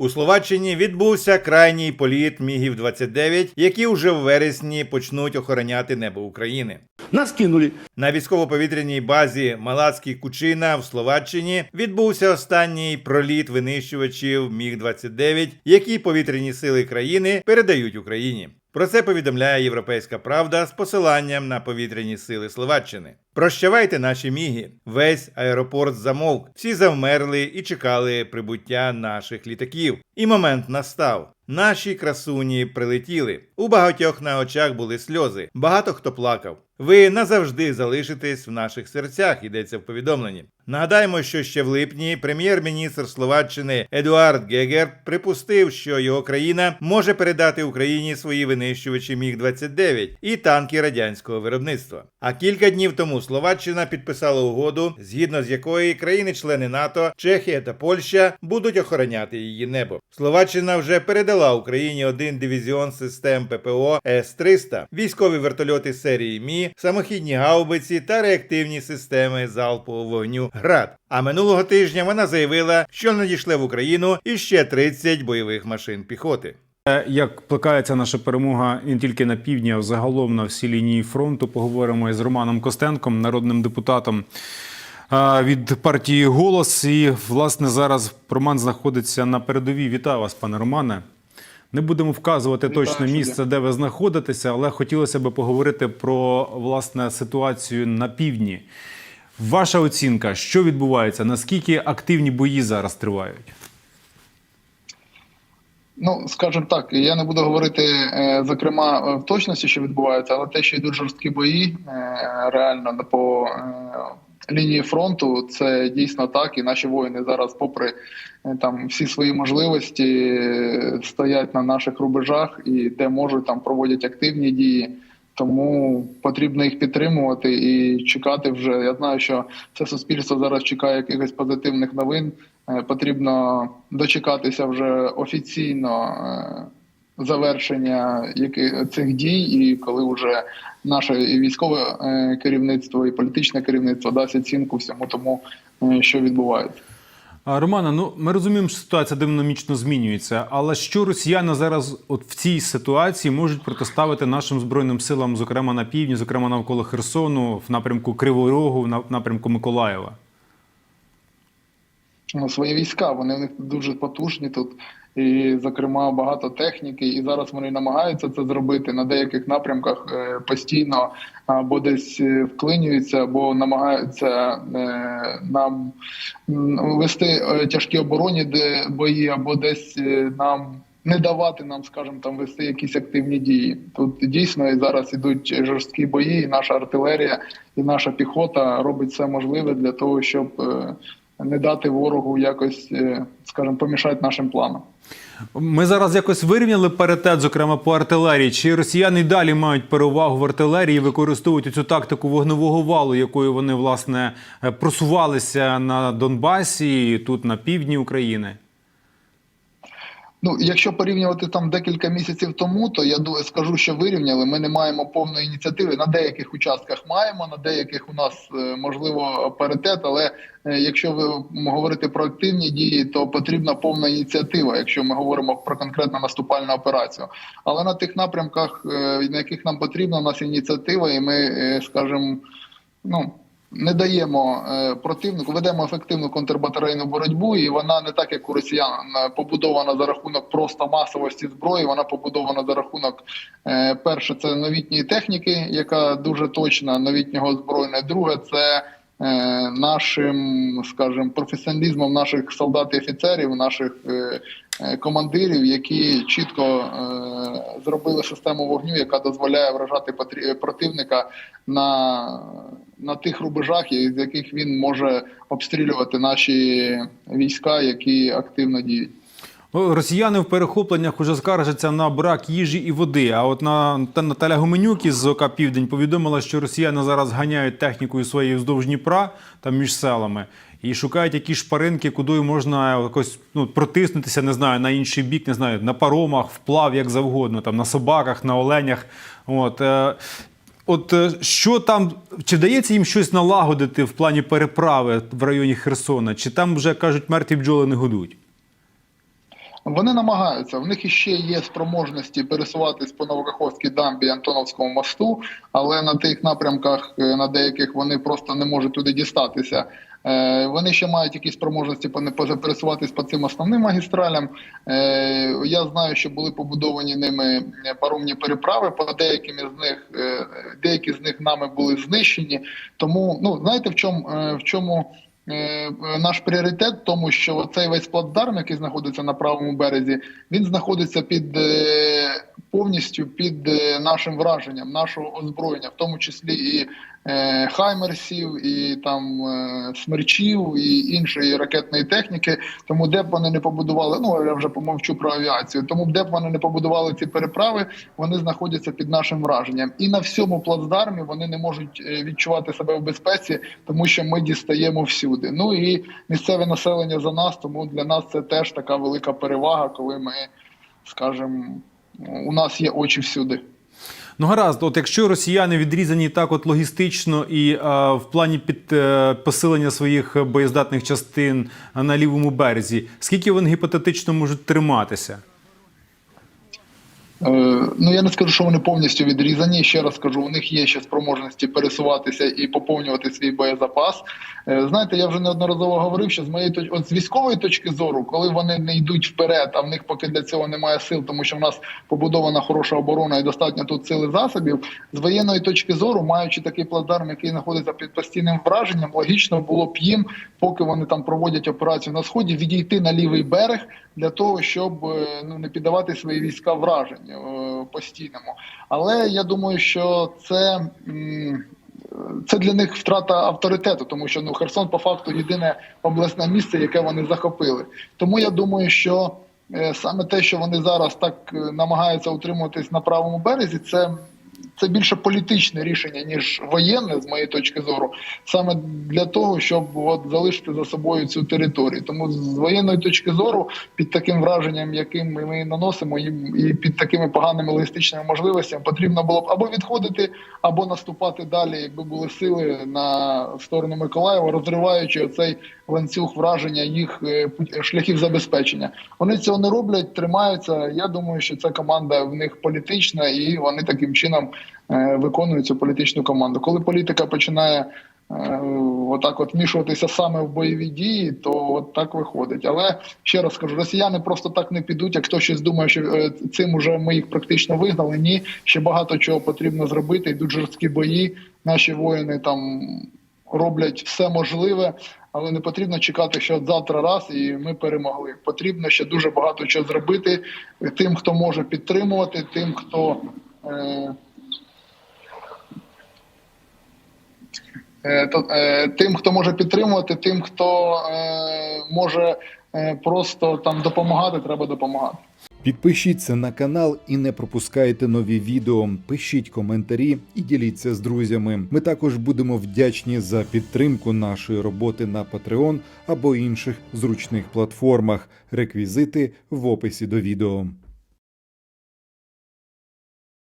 У Словаччині відбувся крайній політ мігів 29 які вже в вересні почнуть охороняти небо України. Нас кинули. На військово-повітряній базі Малацький Кучина в Словаччині відбувся останній проліт винищувачів Міг 29 які повітряні сили країни передають Україні. Про це повідомляє Європейська Правда з посиланням на повітряні сили Словаччини. Прощавайте наші міги. Весь аеропорт замовк. Всі завмерли і чекали прибуття наших літаків. І момент настав. Наші красуні прилетіли. У багатьох на очах були сльози. Багато хто плакав. Ви назавжди залишитесь в наших серцях, йдеться в повідомленні. Нагадаємо, що ще в липні прем'єр-міністр Словаччини Едуард Гегер припустив, що його країна може передати Україні свої винищувачі Міг-29 і танки радянського виробництва. А кілька днів тому Словаччина підписала угоду, згідно з якої країни-члени НАТО, Чехія та Польща будуть охороняти її небо. Словаччина вже передала Україні один дивізіон систем ППО С-300, військові вертольоти серії Мі, самохідні гаубиці та реактивні системи залпового вогню ГРАД. А минулого тижня вона заявила, що надійшле в Україну іще 30 бойових машин піхоти. Е, Як плекається наша перемога не тільки на півдні, а загалом на всій лінії фронту, поговоримо із Романом Костенком, народним депутатом е, від партії Голос. І власне зараз Роман знаходиться на передовій. Вітаю вас, пане Романе. Не будемо вказувати Вітаю, точне місце, де ви знаходитеся, але хотілося б поговорити про власне ситуацію на півдні. Ваша оцінка, що відбувається? Наскільки активні бої зараз тривають? Ну, скажімо так, я не буду говорити е, зокрема в точності, що відбувається, але те, що йдуть жорсткі бої, е, реально по е, лінії фронту, це дійсно так. І наші воїни зараз, попри е, там всі свої можливості, е, стоять на наших рубежах і де можуть там проводять активні дії. Тому потрібно їх підтримувати і чекати вже. Я знаю, що це суспільство зараз чекає якихось позитивних новин. Е, Потрібно дочекатися вже офіційно е, завершення цих дій, і коли вже наше військове е, керівництво, і політичне керівництво дасть оцінку всьому тому, що відбувається. Романа, ну ми розуміємо, що ситуація динамічно змінюється, але що росіяни зараз, от в цій ситуації, можуть протиставити нашим збройним силам, зокрема на півдні, зокрема навколо Херсону, в напрямку Кривого Рогу, в напрямку Миколаєва? ну, свої війська. Вони в них дуже потужні тут, і, зокрема, багато техніки. І зараз вони намагаються це зробити на деяких напрямках е, постійно або десь е, вклинюються, або намагаються е, нам вести тяжкі оборонні бої, або десь нам. Не давати нам, скажімо, там вести якісь активні дії. Тут дійсно і зараз ідуть жорсткі бої, і наша артилерія, і наша піхота робить все можливе для того, щоб не дати ворогу якось, е, скажімо, помішати нашим планам. Ми зараз якось вирівняли паритет, зокрема по артилерії. Чи росіяни далі мають перевагу в артилерії, використовують цю тактику вогневого валу, якою вони власне е, просувалися на Донбасі, тут на півдні України? Ну, якщо порівнювати там декілька місяців тому, то я скажу, що вирівняли. Ми не маємо повної ініціативи. На деяких участках маємо, на деяких у нас е, можливо паритет. Але е, якщо ви говорите про активні дії, то потрібна повна ініціатива, якщо ми говоримо про конкретно наступальну операцію. Але на тих напрямках, е, на яких нам потрібна, у нас ініціатива, і ми, скажімо, ну. Не даємо е, противнику, ведемо ефективну контрбатарейну боротьбу, і вона не так, як у росіян, е, побудована за рахунок просто масовості зброї. Вона побудована за рахунок е, перше, це новітньої техніки, яка дуже точна, новітнього озброєння. Друге, це нашим, скажімо, професіоналізмом наших солдат і офіцерів, наших командирів, які чітко зробили систему вогню, яка дозволяє вражати противника на, на тих рубежах, з яких він може обстрілювати наші війська, які активно діють. Ну, Росіяни в перехопленнях уже скаржаться на брак їжі і води. А от на Наталя Гоменюк із ОК Південь повідомила, що росіяни зараз ганяють технікою своєї вздовж Дніпра там між селами і шукають якісь шпаринки, куди можна якось ну, протиснутися, не знаю, на інший бік, не знаю, на паромах, вплав, як завгодно, там на собаках, на оленях. От, е, От е, що там, чи вдається їм щось налагодити в плані переправи в районі Херсона? Чи там вже кажуть, мертві бджоли не годують? Вони намагаються. В них іще є спроможності пересуватись по Новокаховській дамбі Антоновському мосту, але на тих напрямках, е, на деяких вони просто не можуть туди дістатися. Е, Вони ще мають якісь спроможності пересуватись по цим основним магістралям. Е, Я знаю, що були побудовані ними паромні переправи. По деяким із них е, деякі з них нами були знищені. Тому ну знаєте, в чому е, в чому. е, Наш пріоритет тому, що цей весь плацдарм, який знаходиться на правому березі, він знаходиться під е, повністю під е, нашим враженням, нашого озброєння, в тому числі і е, хаймерсів, і там е, смерчів, і іншої ракетної техніки. Тому де б вони не побудували, ну я вже помовчу про авіацію. Тому де б вони не побудували ці переправи, вони знаходяться під нашим враженням. І на всьому плацдармі вони не можуть е, відчувати себе в безпеці, тому що ми дістаємо всюди. Ну і місцеве населення за нас, тому для нас це теж така велика перевага, коли ми скажемо, у нас є очі всюди. Ну гаразд, от якщо росіяни відрізані так, от логістично і е, в плані під е, посилення своїх боєздатних частин на лівому березі, скільки вони гіпотетично можуть триматися? Е, Ну я не скажу, що вони повністю відрізані. Ще раз скажу, у них є ще спроможності пересуватися і поповнювати свій боєзапас. Е, Знаєте, я вже неодноразово говорив, що з моєї точ... от з військової точки зору, коли вони не йдуть вперед, а в них поки для цього немає сил, тому що в нас побудована хороша оборона і достатньо тут сили засобів. З воєнної точки зору, маючи такий плацдарм, який знаходиться під постійним враженням, логічно було б їм, поки вони там проводять операцію на сході, відійти на лівий берег для того, щоб е, ну не піддавати свої війська враженню е, постійному. Але я думаю, що це. Це для них втрата авторитету, тому що ну Херсон по факту єдине обласне місце, яке вони захопили. Тому я думаю, що е, саме те, що вони зараз так е, намагаються утримуватись на правому березі, це, це більше політичне рішення ніж воєнне, з моєї точки зору, саме для того, щоб от залишити за собою цю територію. Тому з воєнної точки зору, під таким враженням, яким ми, ми наносимо, і під такими поганими логістичними можливостями, потрібно було б або відходити, або наступати далі, якби були сили на сторону Миколаєва, розриваючи оцей ланцюг враження їх е, шляхів забезпечення. Вони цього не роблять, тримаються. Я думаю, що ця команда в них політична, і вони таким чином е, виконують цю політичну команду. Коли політика починає е, отак от вмішуватися саме в бойові дії, то от так виходить. Але ще раз скажу, росіяни просто так не підуть. Як хто щось думає, що е, цим уже ми їх практично вигнали. Ні, ще багато чого потрібно зробити. Йдуть жорсткі бої. Наші воїни там роблять все можливе. Але не потрібно чекати, що завтра раз і ми перемогли. Потрібно ще дуже багато чого зробити тим, хто може підтримувати, тим, хто е, е, то, е, тим, хто може підтримувати, тим, хто е, може е, просто там допомагати, треба допомагати. Підпишіться на канал і не пропускайте нові відео. Пишіть коментарі і діліться з друзями. Ми також будемо вдячні за підтримку нашої роботи на Patreon або інших зручних платформах. Реквізити в описі до відео.